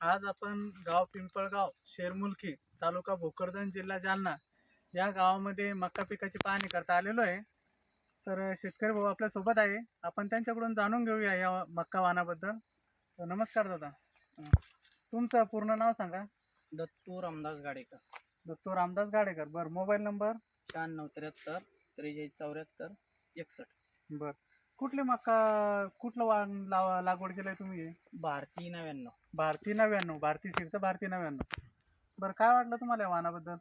आज आपण गाव पिंपळगाव शेरमुलकी तालुका भोकरदन जिल्हा जालना या गावामध्ये मका पिकाची पाहणी करता आलेलो आहे. तर शेतकरी भाऊ आपल्यासोबत आहे. आपण त्यांच्याकडून जाणून घेऊया या मक्का वाहनाबद्दल तर नमस्कार दादा. तुमचं पूर्ण नाव सांगा. दत्तू रामदास गाडेकर. दत्तू रामदास गाडेकर. बरं मोबाईल नंबर? शहाण्णव त्र्याहत्तर त्रेचाळीस चौऱ्याहत्तर एकसष्ट. बरं. कुठले मक्का कुठलं वाण लावा लागवड केलंय तुम्ही? भारती नव्याण्णव. भारती नव्याण्णव भारती सीडचं भारती नव्याण्णव. बरं काय वाटलं तुम्हाला या वाहनाबद्दल?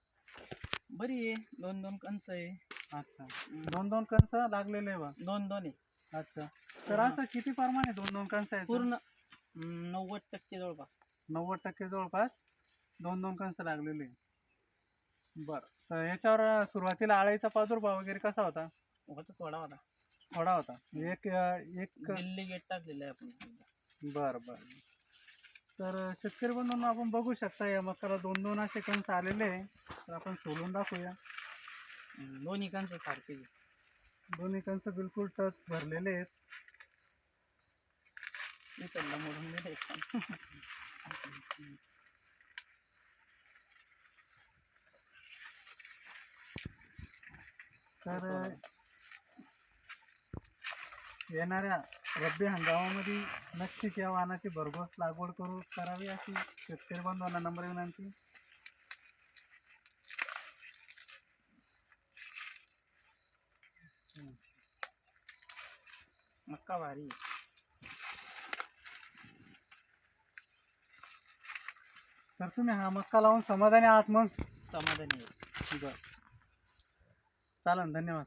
बरी आहे. दोन दोन कंस आहे. अच्छा. दोन दोन कंस लागलेले आहे बा. दोन दोन आहे. अच्छा. तर असं किती प्रमाणे दोन दोन कंस आहेत? पूर्ण नव्वद टक्के जवळपास. नव्वद टक्के जवळपास दोन दोन कंस लागलेले आहे. बरं. तर याच्यावर सुरुवातीला आळीचा प्रादुर्भाव वगैरे कसा होता? होता थोडा होता. थोडा होता एक एक दिल्ली गेट टाकलेलं आहे आपण. बरं बरं तर शेतकरी बंधूंनो आपण बघू शकता या मकाला दोन दोन असे कंस आलेले आहे तर आपण सोलून दाखवूया दोन्ही कंस सारखे. दोन्ही कंस बिलकुल टच भरलेले आहेत मोडून. तर येणाऱ्या रब्बी हंगामामध्ये नक्कीच या वाहनाची भरघोस लागवड करू करावी अशी शेतकरी बांधवांना नम्र विनंती. मक्का भारी. तर तुम्ही हा मक्का लावून समाधानी आहात मग? समाधानी आहे. बरं चालेल धन्यवाद.